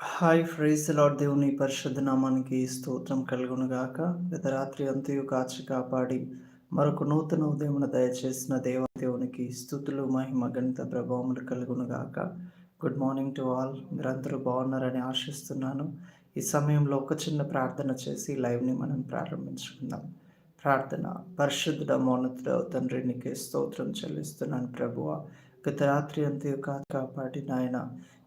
Hi prize lord దేవుని పరిశుద్ధ నామానికి స్తోత్రం కలుగునుగాక. గత రాత్రి అంతయు కాచి కాపాడి మరొక నూతన ఉదయమున దయచేసిన దేవదేవునికి స్థుతులు మహిమ గణిత ప్రభావములు కలుగునుగాక. Good morning to all. మీరందరూ బాగున్నారని ఆశిస్తున్నాను. ఈ సమయంలో ఒక చిన్న ప్రార్థన చేసి లైవ్ని మనం ప్రారంభించుకుందాం. ప్రార్థన. పరిశుద్ధుడ మౌనతుడ తండ్రి నీకే స్తోత్రం చెల్లిస్తున్నాను ప్రభువ. గత రాత్రి అంతయు కాపాడి నాయన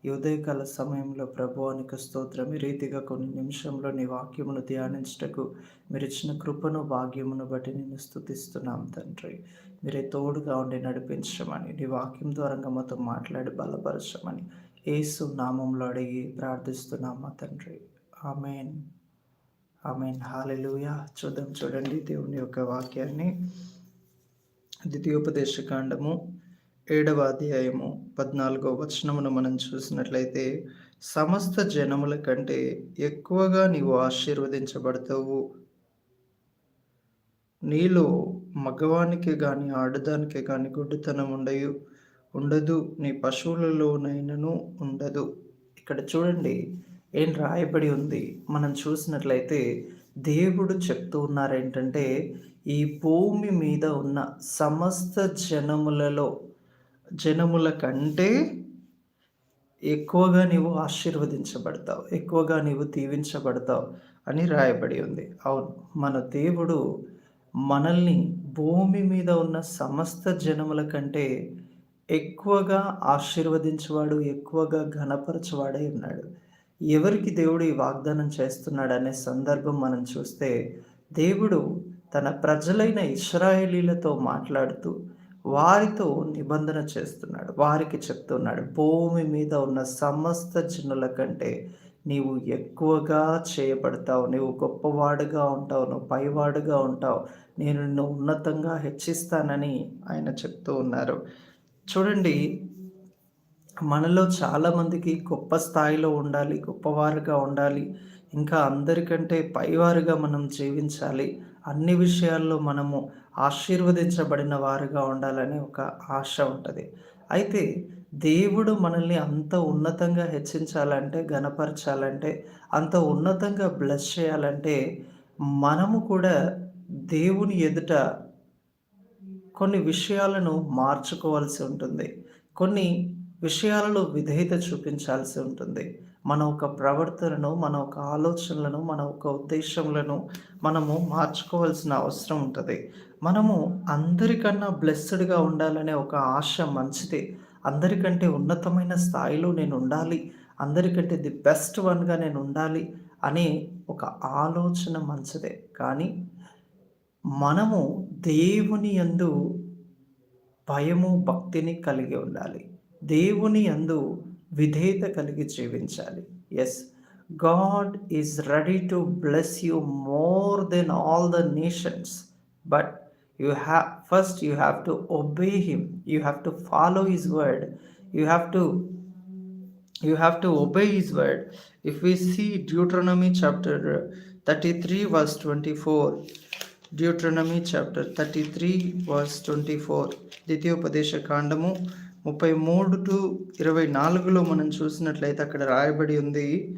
ఈ ఉదయకాల సమయంలో ప్రభువానికి స్తోత్రం. ఈ రీతిగా కొన్ని నిమిషంలో నీ వాక్యమును ధ్యానించటకు మీరు ఇచ్చిన కృపను భాగ్యమును బట్టి నేను స్థుతిస్తున్నాం తండ్రి. మీరే తోడుగా ఉండి నడిపించమని నీ వాక్యం ద్వారా మాతో మాట్లాడి బలపరచమని ఏసు నామంలో అడిగి ప్రార్థిస్తున్నాం మా తండ్రి. ఆమెన్. ఆమెన్. హాలెలుయా చూద్దాం చూడండి దేవుని యొక్క వాక్యాన్ని. ద్వితీయోపదేశ కాండము ఏడవ అధ్యాయము పద్నాలుగో వచనమును మనం చూసినట్లయితే సమస్త జనముల కంటే ఎక్కువగా నీవు ఆశీర్వదించబడతావు. నీలో మగవానికి కానీ ఆడదానికి కానీ గుడ్డితనం ఉండయు ఉండదు. నీ పశువులలోనైనను ఉండదు. ఇక్కడ చూడండి ఏం రాయబడి ఉంది? మనం చూసినట్లయితే దేవుడు చెప్తూ ఉన్నారు ఏంటంటే ఈ భూమి మీద ఉన్న సమస్త జనములలో జనముల కంటే ఎక్కువగా నీవు ఆశీర్వదించబడతావు ఎక్కువగా నీవు దీవించబడతావు అని రాయబడి ఉంది. అవును మన దేవుడు మనల్ని భూమి మీద ఉన్న సమస్త జనముల కంటే ఎక్కువగా ఆశీర్వదించేవాడు ఎక్కువగా ఘనపరచువాడై ఉన్నాడు. ఎవరికి దేవుడు ఈ వాగ్దానం చేస్తున్నాడు అనే సందర్భం మనం చూస్తే దేవుడు తన ప్రజలైన ఇస్రాయేలీలతో మాట్లాడుతూ వారితో నిబంధన చేస్తున్నాడు. వారికి చెప్తున్నాడు భూమి మీద ఉన్న సమస్త జనుల కంటే నీవు ఎక్కువగా చేయబడతావు. నీవు గొప్పవాడుగా ఉంటావు. నువ్వు పైవాడుగా ఉంటావు. నేను నిన్ను ఉన్నతంగా హెచ్చిస్తానని ఆయన చెప్తూ ఉన్నారు. చూడండి మనలో చాలామందికి గొప్ప స్థాయిలో ఉండాలి గొప్పవారుగా ఉండాలి ఇంకా అందరికంటే పైవారుగా మనం జీవించాలి అన్ని విషయాల్లో మనము ఆశీర్వదించబడిన వారుగా ఉండాలని ఒక ఆశ ఉంటుంది. అయితే దేవుడు మనల్ని అంత ఉన్నతంగా హెచ్చించాలంటే గనపరచాలంటే అంత ఉన్నతంగా బ్లెస్ చేయాలంటే మనము కూడా దేవుని ఎదుట కొన్ని విషయాలను మార్చుకోవాల్సి ఉంటుంది. కొన్ని విషయాలలో విధేయత చూపించాల్సి ఉంటుంది. మన ఒక ప్రవర్తనను మన ఒక ఆలోచనలను మన ఒక ఉద్దేశములను మనము మార్చుకోవాల్సిన అవసరం ఉంటుంది. మనము అందరికన్నా బ్లెస్సెడ్గా ఉండాలనే ఒక ఆశ మంచిదే. అందరికంటే ఉన్నతమైన స్థాయిలో నేను ఉండాలి. అందరికంటే ది బెస్ట్ వన్గా నేను ఉండాలి అనే ఒక ఆలోచన మంచిదే. కానీ మనము దేవుని యందు భయము భక్తిని కలిగి ఉండాలి. దేవుని యందు విధేయత కలిగి జీవించాలి. Yes God is ready to bless you more then all the nations but you have first you have to obey him you have to follow his word you have to you have to obey his word if you see Deuteronomy chapter thirty three verse twenty four Deuteronomy chapter thirty three verse twenty four ద్వితీయోపదేశ కాండము ముప్పై మూడు to ఇరవై నాలుగులో మనం చూసినట్లయితే అక్కడ రాయబడి ఉంది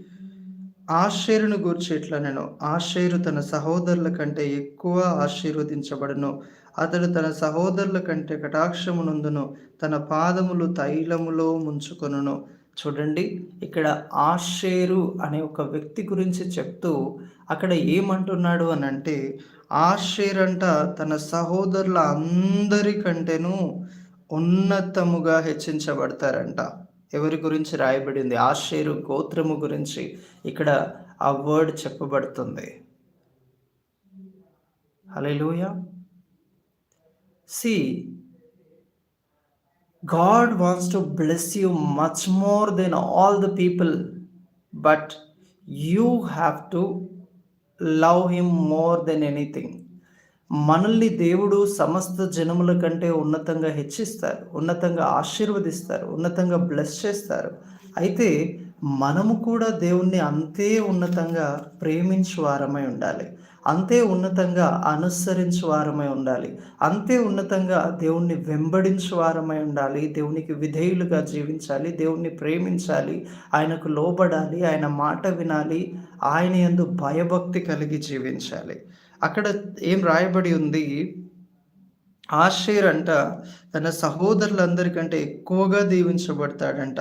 ఆశ్చర్యను గూర్చి ఇట్లా నేను ఆశ్చర్య తన సహోదరుల కంటే ఎక్కువ ఆశీర్వదించబడను. అతడు తన సహోదరుల కంటే కటాక్షమునందును తన పాదములు తైలములో ముంచుకొనును. చూడండి ఇక్కడ ఆషేరు అనే ఒక వ్యక్తి గురించి చెప్తూ అక్కడ ఏమంటున్నాడు అని అంటే ఆషేర్ తన సహోదరుల అందరికంటేనూ ఉన్నతముగా హెచ్చించబడతారంట. ఎవరి గురించి రాయబడింది? ఆషేరు గోత్రము గురించి ఇక్కడ ఆ వర్డ్ చెప్పబడుతుంది. హలోయ see God wants to bless you much more then all the people but you have to love him more then anything మనల్ని దేవుడు సమస్త జనముల కంటే ఉన్నతంగా హెచ్చిస్తారు ఉన్నతంగా ఆశీర్వదిస్తారు ఉన్నతంగా బ్లెస్ చేస్తారు. అయితే మనము కూడా దేవుణ్ణి అంతే ఉన్నతంగా ప్రేమించు వారమై ఉండాలి. అంతే ఉన్నతంగా అనుసరించు వారమై ఉండాలి. అంతే ఉన్నతంగా దేవుణ్ణి వెంబడించు వారమై ఉండాలి. దేవునికి విధేయులుగా జీవించాలి దేవుణ్ణి ప్రేమించాలి ఆయనకు లోబడాలి ఆయన మాట వినాలి ఆయన ఎందు భయభక్తి కలిగి జీవించాలి. అక్కడ ఏం రాయబడి ఉంది? ఆషేర్ అంట తన సహోదరులందరికంటే ఎక్కువగా దీవించబడతాడంట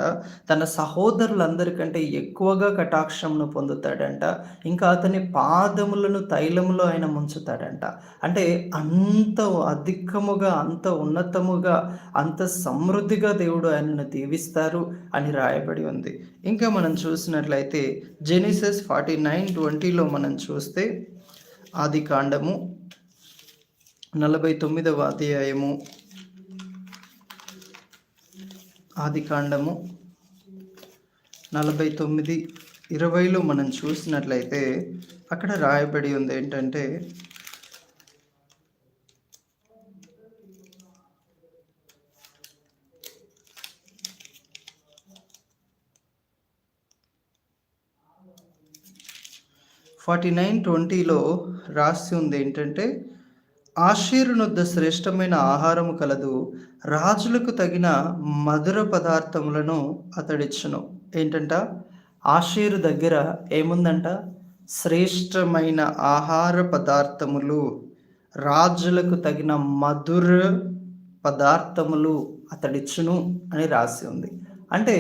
తన సహోదరులందరికంటే ఎక్కువగా కటాక్షమును పొందుతాడంట ఇంకా అతని పాదములను తైలములో ఆయన ముంచుతాడంట. అంటే అంత అధికముగా అంత ఉన్నతముగా అంత సమృద్ధిగా దేవుడు ఆయనను దీవిస్తారు అని రాయబడి ఉంది. ఇంకా మనం చూసినట్లయితే జెనిసస్ ఫార్టీ నైన్ ట్వంటీలో మనం చూస్తే ఆది కాండము నలభై తొమ్మిదవ అధ్యాయము. ఆది కాండము నలభై తొమ్మిది ఇరవైలో మనం చూసినట్లయితే అక్కడ రాయబడి ఉంది ఏంటంటే ఫార్టీ నైన్ ట్వంటీలో రాసి ఉంది ఏంటంటే ఆశీరునొద్ద శ్రేష్టమైన ఆహారము కలదు రాజులకు తగిన మధుర పదార్థములను అతడిచ్చును. ఏంటంట? ఆశీరు దగ్గర ఏముందంట? శ్రేష్టమైన ఆహార పదార్థములు రాజులకు తగిన మధుర పదార్థములు అతడిచ్చును అని రాసి ఉంది. అంటే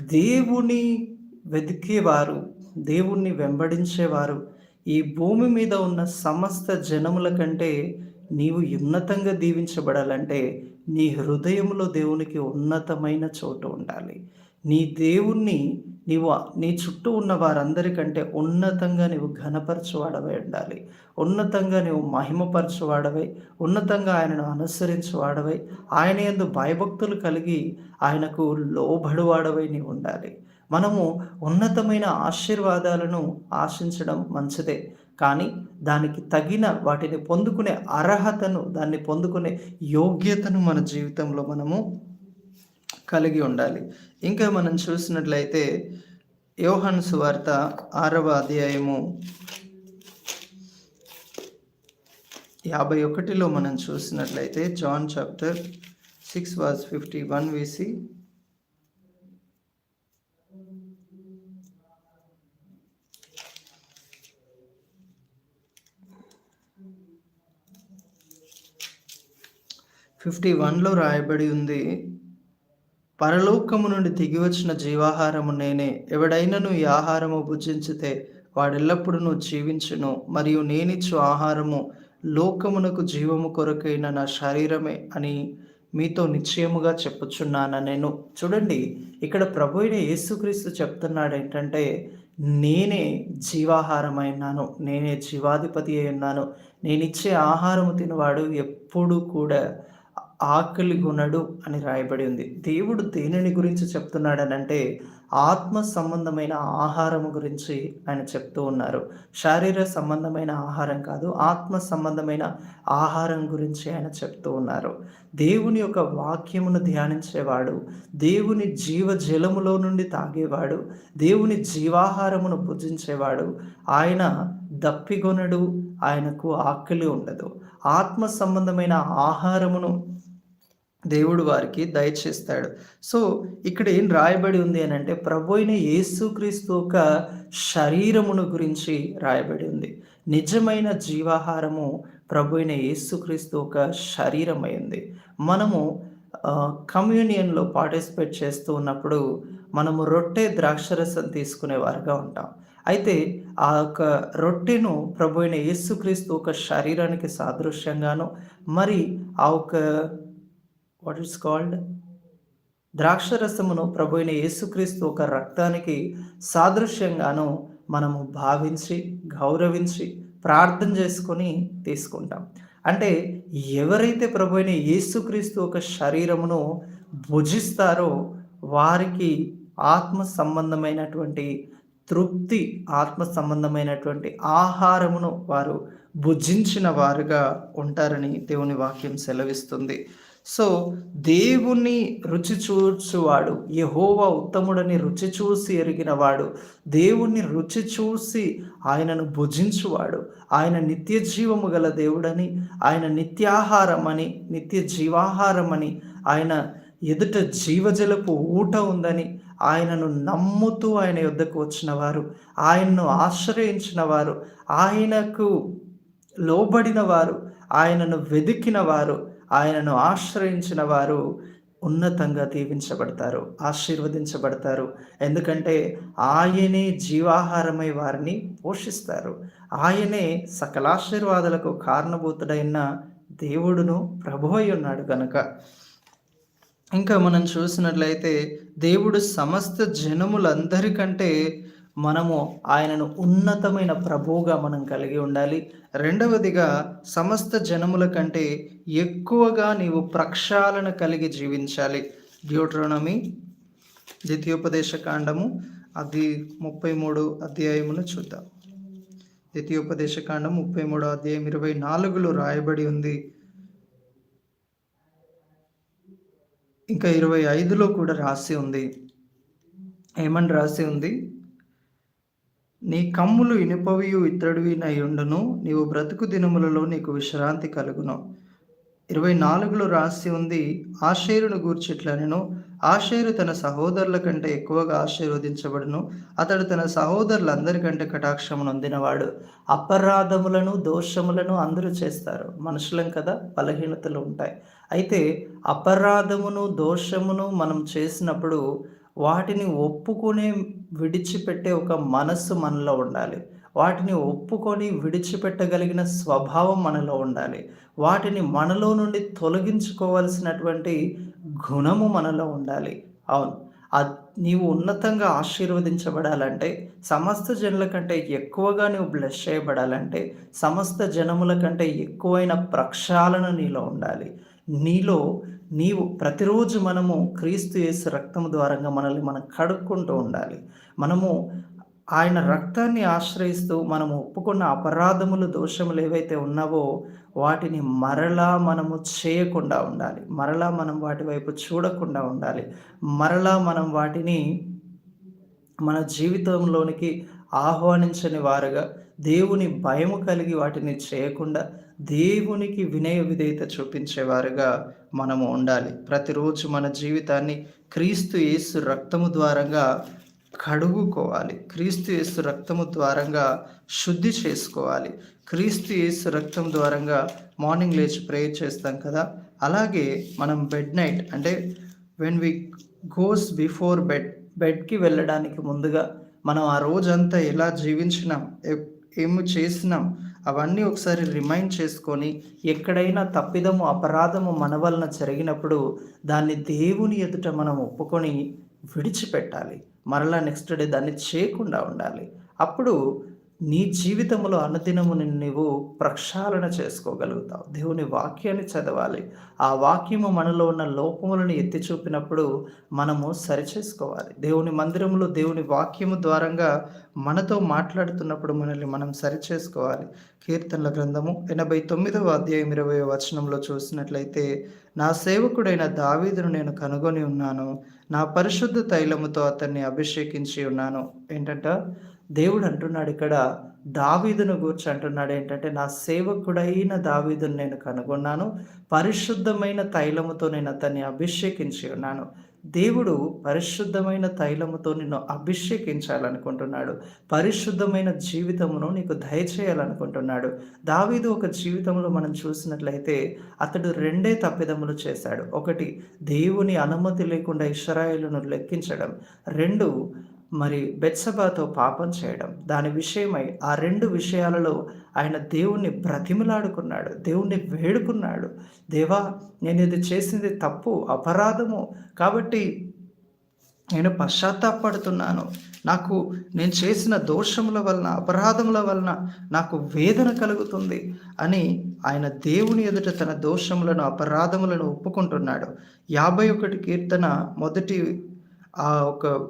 దేవుని వెతికేవారు దేవుణ్ణి వెంబడించేవారు. ఈ భూమి మీద ఉన్న సమస్త జనముల కంటే నీవు ఉన్నతంగా దీవించబడాలంటే నీ హృదయంలో దేవునికి ఉన్నతమైన చోటు ఉండాలి. నీ దేవుణ్ణి నీవు నీ చుట్టూ ఉన్న వారందరికంటే ఉన్నతంగా నీవు ఘనపరచువాడవై ఉండాలి. ఉన్నతంగా నీవు మహిమపరచువాడవై ఉన్నతంగా ఆయనను అనుసరించువాడవై ఆయన ఎందు భయభక్తులు కలిగి ఆయనకు లోబడువాడవై నీవు ఉండాలి. మనము ఉన్నతమైన ఆశీర్వాదాలను ఆశించడం మంచిదే. కానీ దానికి తగిన వాటిని పొందుకునే అర్హతను దాన్ని పొందుకునే యోగ్యతను మన జీవితంలో మనము కలిగి ఉండాలి. ఇంకా మనం చూసినట్లయితే యోహన్ సువార్త ఆరవ అధ్యాయము యాభై ఒకటిలో మనం చూసినట్లయితే John chapter six was fifty one VC fifty వన్లో రాయబడి ఉంది. పరలోకము నుండి దిగివచ్చిన జీవాహారము నేనే. ఎవడైనను ఈ ఆహారము భుజించితే వాడెల్లప్పుడూ జీవించును. మరియు నేనిచ్చు ఆహారము లోకమునకు జీవము కొరకైన నా శరీరమే అని మీతో నిశ్చయముగా చెప్పుచున్నాను నేను. చూడండి ఇక్కడ ప్రభు అయిన యేసుక్రీస్తు చెప్తున్నాడు ఏంటంటే నేనే జీవాహారమైనాను. నేనే జీవాధిపతి అయి ఉన్నాను నేనిచ్చే ఆహారము తినవాడు ఎప్పుడు కూడా ఆకలి గుణడు అని రాయబడి ఉంది. దేవుడు దేనిని గురించి చెప్తున్నాడనంటే ఆత్మ సంబంధమైన ఆహారం గురించి ఆయన చెప్తూ ఉన్నారు. శారీర సంబంధమైన ఆహారం కాదు ఆత్మ సంబంధమైన ఆహారం గురించి ఆయన చెప్తూ ఉన్నారు. దేవుని యొక్క వాక్యమును ధ్యానించేవాడు దేవుని జీవ జలములో నుండి తాగేవాడు దేవుని జీవాహారమును పూజించేవాడు ఆయన దప్పిగొనడు ఆయనకు ఆకలి ఉండదు. ఆత్మ సంబంధమైన ఆహారమును దేవుడు వారికి దయచేస్తాడు. సో ఇక్కడ ఏం రాయబడి ఉంది అని అంటే ప్రభు అయిన యేసుక్రీస్తు ఒక శరీరమును గురించి రాయబడి ఉంది. నిజమైన జీవాహారము ప్రభు అయిన యేసుక్రీస్తు ఒక శరీరమై ఉంది. మనము కమ్యూనియన్లో పార్టిసిపేట్ చేస్తూ ఉన్నప్పుడు మనము రొట్టె ద్రాక్షరసం తీసుకునే వారుగా ఉంటాం. అయితే ఆ యొక్క రొట్టెను ప్రభు అయిన యేసుక్రీస్తు ఒక శరీరానికి సాదృశ్యంగాను మరి ఆ ఒక వాట్ ఇట్స్ కాల్డ్? ద్రాక్షరసమును ప్రభు అయిన యేసుక్రీస్తు ఒక రక్తానికి సాదృశ్యంగాను మనము భావించి గౌరవించి ప్రార్థన చేసుకొని తీసుకుంటాం. అంటే ఎవరైతే ప్రభు అయిన యేసుక్రీస్తు ఒక శరీరమును భుజిస్తారో వారికి ఆత్మ సంబంధమైనటువంటి తృప్తి ఆత్మ సంబంధమైనటువంటి ఆహారమును వారు భుజించిన వారుగా ఉంటారని దేవుని వాక్యం సెలవిస్తుంది. సో దేవుని రుచి చూచువాడు యహోవా ఉత్తముడని రుచి చూసి ఎరిగినవాడు దేవుణ్ణి రుచి చూసి ఆయనను భుజించువాడు. ఆయన నిత్య జీవము గల దేవుడని ఆయన నిత్యాహారమని నిత్య జీవాహారమని ఆయన ఎదుట జీవజలపు ఊట ఉందని ఆయనను నమ్ముతూ ఆయన యుద్ధకు వచ్చిన వారు ఆయన్ను ఆశ్రయించిన వారు ఆయనకు లోబడిన వారు ఆయనను వెదికిన వారు ఆయనను ఆశ్రయించిన వారు ఉన్నతంగా దీవించబడతారు ఆశీర్వదించబడతారు. ఎందుకంటే ఆయనే జీవాహారమై వారిని పోషిస్తారు. ఆయనే సకలాశీర్వాదాలకు కారణభూతుడైన దేవుడును ప్రభు అయి ఉన్నాడు కనుక ఇంకా మనం చూసినట్లయితే దేవుడు సమస్త జనములందరికంటే మనము ఆయనను ఉన్నతమైన ప్రభువుగా మనం కలిగి ఉండాలి. రెండవదిగా సమస్త జనముల కంటే ఎక్కువగా నీవు ప్రక్షాళన కలిగి జీవించాలి. డ్యూట్రోనమీ ద్వితీయోపదేశ కాండము అది ముప్పై మూడు అధ్యాయమును చూద్దాం. ద్వితీయోపదేశ కాండం ముప్పై మూడో అధ్యాయం ఇరవై నాలుగులో రాయబడి ఉంది. ఇంకా ఇరవై ఐదులో కూడా రాసి ఉంది. ఏమని రాసి ఉంది? నీ కమ్ములు ఇనుపవియు ఇత్తడివి ఉండను నీవు బ్రతుకు దినములలో నీకు విశ్రాంతి కలుగును. ఇరవై నాలుగులో రాసి ఉంది ఆషేరును గూర్చిట్లనెను. ఆషేరు తన సహోదరుల కంటే ఎక్కువగా ఆశీర్వదించబడును. అతడు తన సహోదరులందరికంటే కటాక్షమును నొందినవాడు. అపరాధములను దోషములను అందరూ చేస్తారు. మనుషులం కదా బలహీనతలు ఉంటాయి. అయితే అపరాధమును దోషమును మనం చేసినప్పుడు వాటిని ఒప్పుకునే విడిచిపెట్టే ఒక మనస్సు మనలో ఉండాలి. వాటిని ఒప్పుకొని విడిచిపెట్టగలిగిన స్వభావం మనలో ఉండాలి. వాటిని మనలో నుండి తొలగించుకోవాల్సినటువంటి గుణము మనలో ఉండాలి. అవును. నీవు ఉన్నతంగా ఆశీర్వదించబడాలంటే సమస్త జనుల కంటే ఎక్కువగా నువ్వు బ్లెస్ చేయబడాలంటే సమస్త జనముల కంటే ఎక్కువైన ప్రక్షాళన నీలో ఉండాలి. నీలో నీవు ప్రతిరోజు మనము క్రీస్తు యేసు రక్తము ద్వారంగా మనల్ని మనం కడుక్కుంటూ ఉండాలి. మనము ఆయన రక్తాన్ని ఆశ్రయిస్తూ మనం ఒప్పుకున్న అపరాధములు దోషములు ఏవైతే ఉన్నావో వాటిని మరలా మనము చేయకుండా ఉండాలి. మరలా మనం వాటి వైపు చూడకుండా ఉండాలి. మరలా మనం వాటిని మన జీవితంలోనికి ఆహ్వానించని వారుగా దేవుని భయము కలిగి వాటిని చేయకుండా దేవునికి వినయ విధేయత చూపించేవారుగా మనము ఉండాలి. ప్రతిరోజు మన జీవితాన్ని క్రీస్తు యేసు రక్తము ద్వారంగా కడుగుకోవాలి. క్రీస్తు యేసు రక్తము ద్వారంగా శుద్ధి చేసుకోవాలి. క్రీస్తు యేసు రక్తం ద్వారంగా మార్నింగ్ లేచి ప్రేయర్ చేస్తాం కదా. అలాగే మనం బెడ్ నైట్ అంటే when we goes before bed బెడ్కి వెళ్ళడానికి ముందుగా మనం ఆ రోజంతా ఎలా జీవించినాం ఏమి చేసినాం అవన్నీ ఒకసారి రిమైండ్ చేసుకొని ఎక్కడైనా తప్పిదము అపరాధము మన వలన జరిగినప్పుడు దాన్ని దేవుని ఎదుట మనం ఒప్పుకొని విడిచిపెట్టాలి. మరలా నెక్స్ట్ డే దాన్ని చేయకుండా ఉండాలి. అప్పుడు నీ జీవితంలో అనుదినము నీవు ప్రక్షాళన చేసుకోగలుగుతావు. దేవుని వాక్యాన్ని చదవాలి. ఆ వాక్యము మనలో ఉన్న లోపములను ఎత్తి చూపినప్పుడు మనము సరిచేసుకోవాలి. దేవుని మందిరంలో దేవుని వాక్యము ద్వారంగా మనతో మాట్లాడుతున్నప్పుడు మనల్ని మనం సరిచేసుకోవాలి. కీర్తనల గ్రంథము ఎనభై తొమ్మిదవ అధ్యాయం ఇరవై వచనంలో చూసినట్లయితే నా సేవకుడైన దావీదును నేను కనుగొని ఉన్నాను. నా పరిశుద్ధ తైలముతో అతన్ని అభిషేకించి ఉన్నాను. ఏంటంట? దేవుడు అంటున్నాడు ఇక్కడ దావీదును గూర్చి అంటున్నాడు ఏంటంటే నా సేవకుడైన దావీదును నేను కనుగొన్నాను పరిశుద్ధమైన తైలముతో నేను అతన్ని అభిషేకించి ఉన్నాను. దేవుడు పరిశుద్ధమైన తైలముతో నిన్ను అభిషేకించాలనుకుంటున్నాడు. పరిశుద్ధమైన జీవితమును నీకు దయచేయాలనుకుంటున్నాడు. దావీదు ఒక జీవితంలో మనం చూసినట్లయితే అతడు రెండే తప్పిదములు చేశాడు. ఒకటి దేవుని అనుమతి లేకుండా ఇస్రాయేలును లెక్కించడం. రెండు మరి బెత్సబాతో పాపం చేయడం. దాని విషయమై ఆ రెండు విషయాలలో ఆయన దేవుణ్ణి బ్రతిమలాడుకున్నాడు దేవుణ్ణి వేడుకున్నాడు. దేవా నేను ఇది చేసింది తప్పు అపరాధము. కాబట్టి నేను పశ్చాత్తాపడుతున్నాను. నాకు నేను చేసిన దోషముల వలన అపరాధముల వలన నాకు వేదన కలుగుతుంది అని ఆయన దేవుని ఎదుట తన దోషములను అపరాధములను ఒప్పుకుంటున్నాడు. యాభై ఒకటి కీర్తన మొదటి ఆ ఒక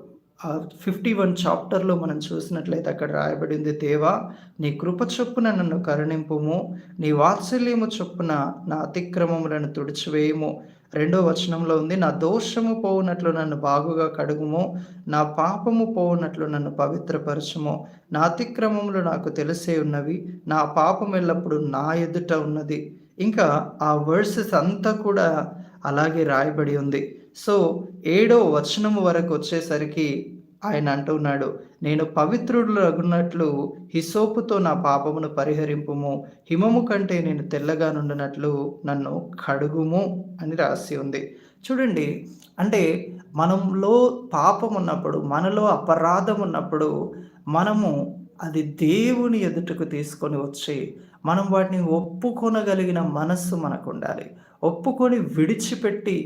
ఫిఫ్టీ వన్ చాప్టర్లో మనం చూసినట్లయితే అక్కడ రాయబడింది దేవా నీ కృప చొప్పున నన్ను కరుణింపుము నీ వాత్సల్యము చొప్పున నా అతిక్రమములను తుడిచివేయము. రెండో వచనంలో ఉంది నా దోషము పోవునట్లు నన్ను బాగుగా కడుగుము నా పాపము పోవునట్లు నన్ను పవిత్రపరచుము. నా అతిక్రమములు నాకు తెలిసే ఉన్నవి నా పాపం ఎల్లప్పుడు నా ఎదుట ఉన్నది. ఇంకా ఆ వర్సెస్ అంతా కూడా అలాగే రాయబడి ఉంది. సో ఏడో వచనం వరకు వచ్చేసరికి ఆయన అంటున్నాడు నేను పవిత్రుడు అగున్నట్లు హిసోపుతో నా పాపమును పరిహరింపుము హిమము కంటే నేను తెల్లగా నుండినట్లు నన్ను కడుగుము అని రాసి ఉంది. చూడండి అంటే మనంలో పాపం ఉన్నప్పుడు మనలో అపరాధం ఉన్నప్పుడు మనము అది దేవుని ఎదుటకు తీసుకొని వచ్చి మనం వాటిని ఒప్పుకొనగలిగిన మనస్సు మనకు ఉండాలి ఒప్పుకొని విడిచిపెట్టి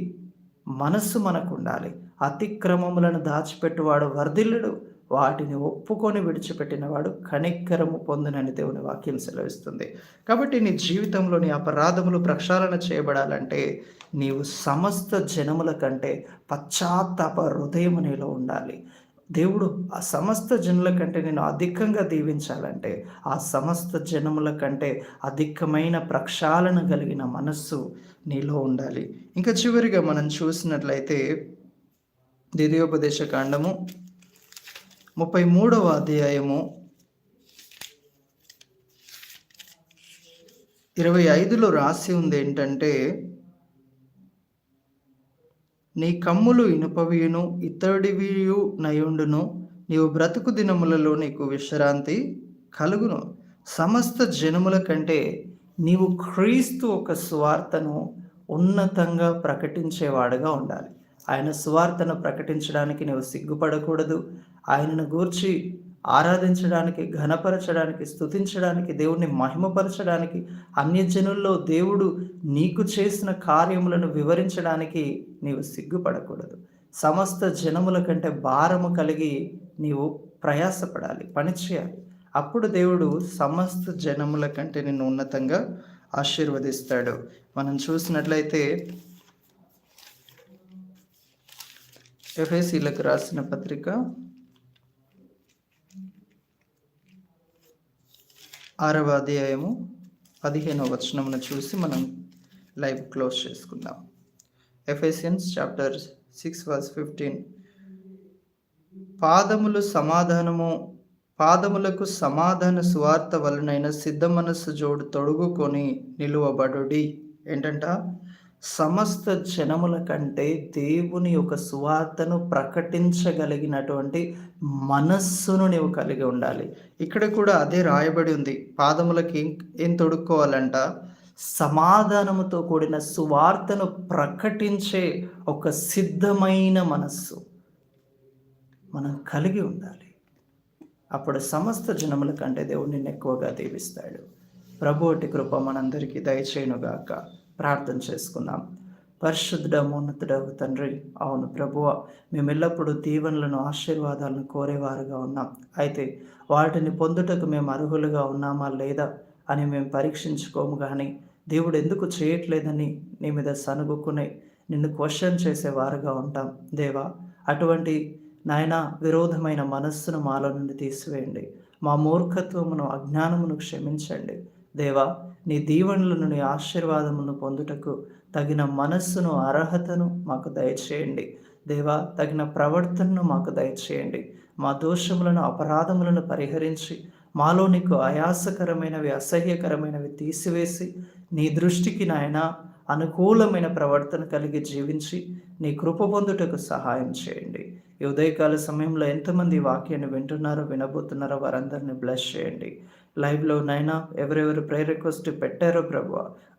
మనస్సు మనకు ఉండాలి అతిక్రమములను దాచిపెట్టువాడు వర్ధిల్లుడు. వాటిని ఒప్పుకొని విడిచిపెట్టినవాడు కనిక్కరము పొందునని దేవుని వాక్యం సెలవిస్తుంది. కాబట్టి నీ జీవితంలోని అపరాధములు ప్రక్షాళన చేయబడాలంటే నీవు సమస్త జనముల కంటే పశ్చాత్తాప హృదయం నీలో ఉండాలి. దేవుడు ఆ సమస్త జనుల కంటే నేను అధికంగా దీవించాలంటే ఆ సమస్త జనముల కంటే అధికమైన ప్రక్షాళన కలిగిన మనస్సు నీలో ఉండాలి. ఇంకా చివరిగా మనం చూసినట్లయితే ద్వితీయోపదేశ కాండము ముప్పై మూడవ అధ్యాయము ఇరవై ఐదులో రాసి ఉంది ఏంటంటే నీ కమ్ములు ఇనుపవియును ఇత్తడివియు నయుండును. నీవు బ్రతుకు దినములలో నీకు విశ్రాంతి కలుగును. సమస్త జనముల కంటే నీవు క్రీస్తు ఒక స్వార్థను ఉన్నతంగా ప్రకటించేవాడుగా ఉండాలి. ఆయన స్వార్థను ప్రకటించడానికి నీవు సిగ్గుపడకూడదు. ఆయనను గూర్చి ఆరాధించడానికి ఘనపరచడానికి స్థుతించడానికి దేవుణ్ణి మహిమపరచడానికి అన్యజనుల్లో దేవుడు నీకు చేసిన కార్యములను వివరించడానికి నీవు సిగ్గుపడకూడదు. సమస్త జనముల కంటే భారము కలిగి నీవు ప్రయాసపడాలి పనిచేయాలి అప్పుడు దేవుడు సమస్త జనముల కంటే నిన్ను ఉన్నతంగా ఆశీర్వదిస్తాడు. మనం చూసినట్లయితే ఎఫ్ఎసీలకు రాసిన పత్రిక ఆరవ అధ్యాయము పదిహేనవ వచనమును చూసి మనం లైవ్ క్లోజ్ చేసుకుందాం. Ephesians chapter six verse fifteen పాదములు సమాధానము పాదములకు సమాధాన సువార్త వలనైన సిద్ధ మనస్సు జోడు తొడుగుకొని నిలువబడుడి. ఏంటంట? సమస్త జనముల కంటే దేవుని యొక్క సువార్తను ప్రకటించగలిగినటువంటి మనస్సును నీవు కలిగి ఉండాలి. ఇక్కడ కూడా అదే రాయబడి ఉంది. పాదములకి ఏం తొడుక్కోవాలంట? సమాధానముతో కూడిన సువార్తను ప్రకటించే ఒక సిద్ధమైన మనస్సు మనం కలిగి ఉండాలి. అప్పుడు సమస్త జనముల కంటే దేవుడిని ఎక్కువగా దీవిస్తాడు. ప్రభువటి కృప మనందరికీ దయచేయునుగాక. ప్రార్థన చేసుకుందాం. పరిశుద్ధ ఉన్నతుడవు తండ్రి అవును ప్రభువ మేము ఎల్లప్పుడూ దీవెనలను ఆశీర్వాదాలను కోరేవారుగా ఉన్నాం. అయితే వాటిని పొందుటకు మేము అర్హులుగా ఉన్నామా లేదా అని మేము పరీక్షించుకోము కానీ దేవుడు ఎందుకు చేయట్లేదని నీ మీద సనుగుకునే నిన్ను క్వశ్చన్ చేసేవారుగా ఉంటాం. దేవా అటువంటి నాయన విరోధమైన మనస్సును మాలో నుండి తీసివేయండి. మా మూర్ఖత్వమును అజ్ఞానమును క్షమించండి. దేవా నీ దీవెనలను నీ ఆశీర్వాదమును పొందుటకు తగిన మనస్సును అర్హతను మాకు దయచేయండి. దేవా తగిన ప్రవర్తనను మాకు దయచేయండి. మా దోషములను అపరాధములను పరిహరించి మాలో నీకు ఆయాసకరమైనవి అసహ్యకరమైనవి తీసివేసి నీ దృష్టికి నాయన అనుకూలమైన ప్రవర్తన కలిగి జీవించి నీ కృప పొందుటకు సహాయం చేయండి. ఈ ఉదయకాల సమయంలో ఎంతమంది వాక్యాన్ని వింటున్నారో వినబోతున్నారో వారందరిని బ్లెస్ చేయండి. లైవ్లో నైనా ఎవరెవరు ప్రే రిక్వెస్ట్ పెట్టారో ప్రభు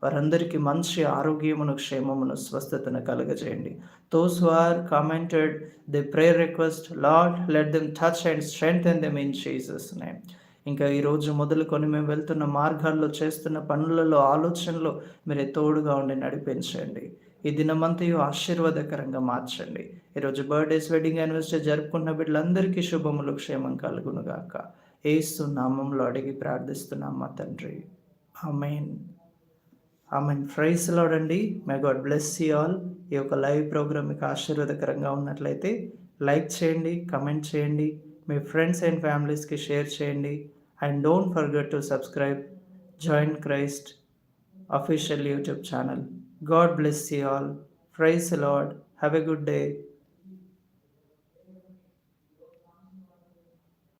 వారందరికీ మంచి ఆరోగ్యమును క్షేమమును స్వస్థతను కలగజేయండి. Those are commented the pray request Lord let them touch and strength and them in Jesus name ఇంకా ఈరోజు మొదలుకొని మేము వెళ్తున్న మార్గాల్లో చేస్తున్న పనులలో ఆలోచనలో మీరే తోడుగా ఉండి నడిపించండి. ఈ దినమంతయు ఆశీర్వాదకరంగా మార్చండి. ఈరోజు బర్త్డేస్ వెడ్డింగ్ యానివర్సరీ జరుపుకున్న బిడ్డలందరికీ శుభములు క్షేమం కలుగునుగాక ఏసు నామంలో అడిగి ప్రార్థిస్తున్నాం మా తండ్రి. Amen amen. Fries లోడండి my God bless you all. ఈ యొక్క లైవ్ ప్రోగ్రామ్ మీకు ఆశీర్వాదకరంగా ఉన్నట్లయితే లైక్ చేయండి కమెంట్ చేయండి మీ ఫ్రెండ్స్ అండ్ ఫ్యామిలీస్కి షేర్ చేయండి. And don't forget to subscribe join Christ official YouTube channel. God bless you all. Praise Lord have a good day.